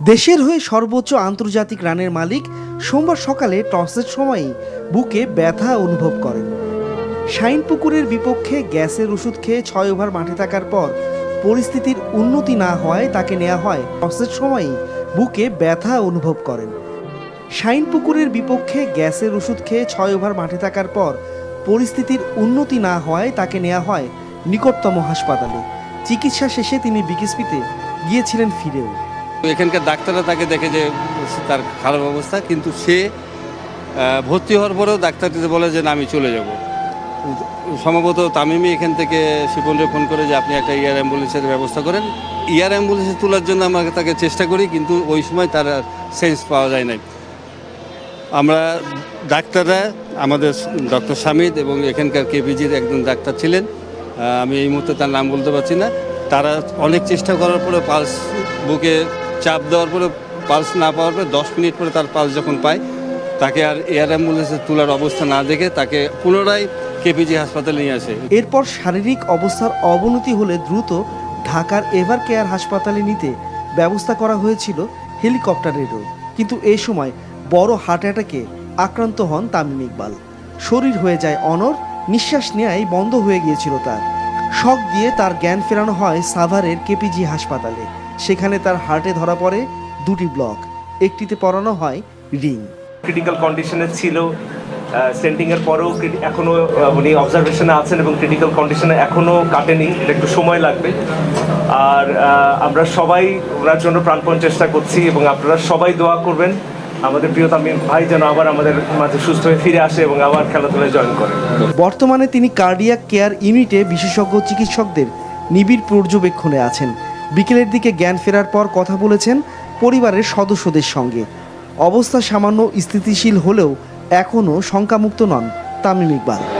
দেশের হয়ে সর্বোচ্চ আন্তর্জাতিক রানের মালিক সোমবার সকালে টসের সময়ই বুকে ব্যথা অনুভব করেন। শাইনপুকুরের বিপক্ষে গ্যাসের ওষুধ খেয়ে ছয় ওভার মাঠে থাকার পর পরিস্থিতির উন্নতি না হওয়ায় তাকে নেওয়া হয়। টসের সময়ই বুকে ব্যথা অনুভব করেন। শাইনপুকুরের বিপক্ষে গ্যাসের ওষুধ খেয়ে ছয় ওভার মাঠে থাকার পর পরিস্থিতির উন্নতি না হওয়ায় তাকে নেওয়া হয় নিকটতম হাসপাতালে। চিকিৎসা শেষে তিনি বিকেএসপিতে গিয়েছিলেন ফিরেও। এখানকার ডাক্তাররা তাকে দেখে যে তার খারাপ অবস্থা, কিন্তু সে ভর্তি হওয়ার পরেও ডাক্তারটিতে বলে যে, না, আমি চলে যাব। সম্ভবত তামিমি এখান থেকে শিপনরে ফোন করে যে, আপনি একটা এয়ার অ্যাম্বুলেন্সের ব্যবস্থা করেন। এয়ার অ্যাম্বুলেন্সে তোলার জন্য আমাকে তাকে চেষ্টা করি, কিন্তু ওই সময় তার সেন্স পাওয়া যায় নাই। আমরা ডাক্তাররা, আমাদের ডক্টর সামিদ এবং এখানকার কেপিজির একজন ডাক্তার ছিলেন আমি এই মুহূর্তে তার নাম বলতে পারছি না। তারা অনেক চেষ্টা করার পরে পালস বুকে চাপ দেওয়ার পরে পালস না পাওয়ার পরে দশ মিনিট পরে তার পালস যখন পায়, তাকে আর এয়ার অ্যাম্বুলেন্সে তোলার অবস্থা না দেখে তাকে পুনরায় কেপিজি হাসপাতালে নিয়ে আসে। এরপর শারীরিক অবস্থার অবনতি হলে দ্রুত ঢাকার এভার কেয়ার হাসপাতালে নিতে ব্যবস্থা করা হয়েছিল হেলিকপ্টারেরও। কিন্তু এই সময় বড় হার্ট অ্যাটাকে আক্রান্ত হন তামিম ইকবাল। শরীর হয়ে যায় অনর নিঃশ্বাস নেয়াই বন্ধ হয়ে গিয়েছিল তার। শক দিয়ে তার জ্ঞান ফেরানো হয় সাভারের কেপিজি হাসপাতালে। সেখানে তার হার্টে ধরা পড়ে দুটি ব্লক। একটিতে পরানো হয় রিং। ক্রিটিক্যাল কন্ডিশনে ছিল সেন্টিং এর পরেও crit- এখনও উনি অবজারভেশনে আছেন এবং ক্রিটিক্যাল কন্ডিশনে এখনও কাটেনি, এটা একটু সময় লাগবে। আর আমরা সবাই ওনার জন্য প্রাণপণ চেষ্টা করছি এবং আপনারা সবাই দোয়া করবেন। আমাদের প্রিয় তামিম ভাই যেন আবার আমাদের মাঝে সুস্থ হয়ে ফিরে আসে এবং আবার খেলাধুলায় জয়েন করে। বর্তমানে তিনি কার্ডিয়াক কেয়ার ইউনিটে বিশেষজ্ঞ চিকিৎসকদের নিবিড় পর্যবেক্ষণে আছেন। বিকেলের দিকে জ্ঞান ফেরার পর কথা বলেছেন পরিবারের সদস্যদের সঙ্গে। অবস্থা সামান্য স্থিতিশীল হলেও এখনও শঙ্কামুক্ত নন তামিম ইকবাল।